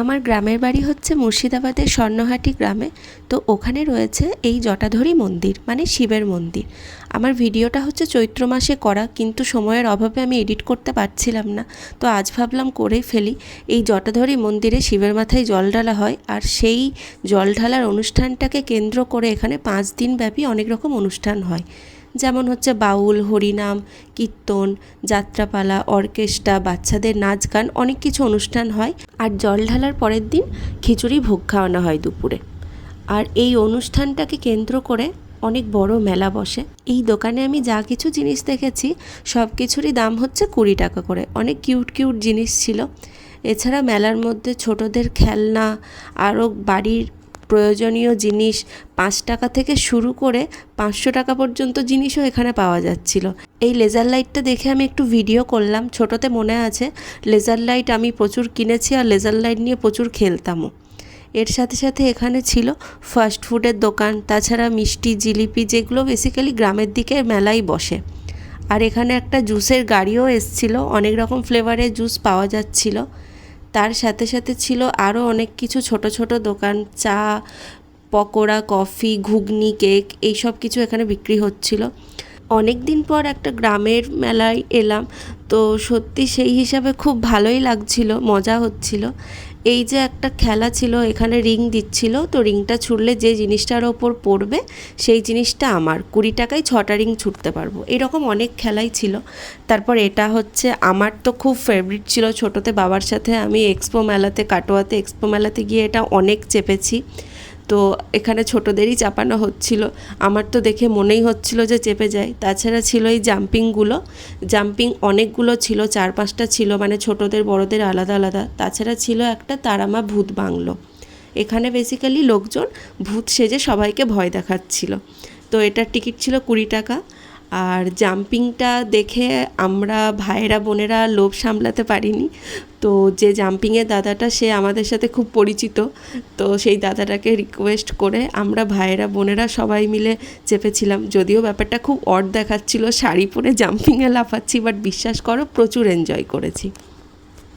আমার গ্রামের বাড়ি হচ্ছে মুর্শিদাবাদের স্বর্ণহাটি গ্রামে, তো ওখানে রয়েছে এই জটাধরি মন্দির মানে শিবের মন্দির। আমার ভিডিওটা হচ্ছে চৈত্র মাসে করা, কিন্তু সময়ের অভাবে আমি এডিট করতে পারছিলাম না। তো আজ ভাবলাম করে ফেলি, এই জটাধরি মন্দিরে শিবের মাথায় জল ঢালা হয়, আর সেই জল ঢালার অনুষ্ঠানটাকে কেন্দ্র করে এখানে পাঁচ দিন ব্যাপী অনেক রকম অনুষ্ঠান হয়। যেমন হচ্ছে বাউল, হরিনাম, কীর্তন, যাত্রাপালা, অর্কেস্ট্রা, বাচ্চাদের নাচ গান, অনেক কিছু অনুষ্ঠান হয়। আর জল ঢালার পরের দিন খিচুড়ি ভোগ খাওয়ানো হয় দুপুরে। আর এই অনুষ্ঠানটাকে কেন্দ্র করে অনেক বড় মেলা বসে। এই দোকানে আমি যা কিছু জিনিস দেখেছি, সব কিছুরই দাম হচ্ছে কুড়ি টাকা করে। অনেক কিউট কিউট জিনিস ছিল। এছাড়া মেলার মধ্যে ছোটদের খেলনা, আরও বাড়ির প্রয়োজনীয় জিনিস পাঁচ টাকা থেকে শুরু করে পাঁচশো টাকা পর্যন্ত জিনিসও এখানে পাওয়া যাচ্ছিল। এই লেজার লাইটটা দেখে আমি একটু ভিডিও করলাম। ছোটোতে মনে আছে লেজার লাইট আমি প্রচুর কিনেছি আর লেজার লাইট নিয়ে প্রচুর খেলতামও। এর সাথে সাথে এখানে ছিল ফাস্ট ফুডের দোকান, তাছাড়া মিষ্টি, জিলিপি যেগুলো বেসিক্যালি গ্রামের দিকে মেলাই বসে। আর এখানে একটা জুসের গাড়িও এসছিল, অনেক রকম ফ্লেভারের জুস পাওয়া যাচ্ছিল। তার সাথে সাথে ছিল আরও অনেক কিছু, ছোট ছোট দোকান, চা, পকোড়া, কফি, ঘুগনি, কেক, এইসব কিছু এখানে বিক্রি হচ্ছিল। অনেক দিন পর একটা গ্রামের মেলায় এলাম, তো সত্যি সেই হিসাবে খুব ভালোই লাগছিল, মজা হচ্ছিল। এই যে একটা খেলা ছিল, এখানে রিং দিচ্ছিল, তো রিংটা ছুড়লে যে জিনিসটার ওপর পড়বে, সেই জিনিসটা আমার। কুড়ি টাকায় ছটা রিং ছুটতে পারব। এরকম অনেক খেলাই ছিল। তারপর এটা হচ্ছে, আমার তো খুব ফেভারিট ছিল ছোটোতে বাবার সাথে আমি এক্সপো মেলাতে, কাটোয়াতে এক্সপো মেলাতে গিয়ে এটা অনেক চেপেছি। তো এখানে ছোটোদেরই চাপানো হচ্ছিল। আমার তো দেখে মনেই হচ্ছিল যে চেপে যায়। তাছাড়া ছিল এই জাম্পিংগুলো। জাম্পিং অনেকগুলো ছিল, চার পাঁচটা ছিল মানে ছোটোদের বড়দের আলাদা আলাদা। তাছাড়া ছিল একটা তারামা ভূত বাংলো। এখানে বেসিক্যালি লোকজন ভূত সেজে সবাইকে ভয় দেখাচ্ছিল। তো এটার টিকিট ছিল কুড়ি টাকা। আর জাম্পিংটা দেখে আমরা ভাইয়েরা, বোনেরা লোভ সামলাতে পারিনি। তো যে জাম্পিংয়ের দাদাটা, সে আমাদের সাথে খুব পরিচিত। তো সেই দাদাটাকে রিকোয়েস্ট করে আমরা ভাইয়েরা, বোনেরা সবাই মিলে চেপেছিলাম। যদিও ব্যাপারটা খুব অড দেখাচ্ছিল, শাড়ি পরে জাম্পিংয়ে লাফাচ্ছি বাট বিশ্বাস করো, প্রচুর এনজয় করেছি।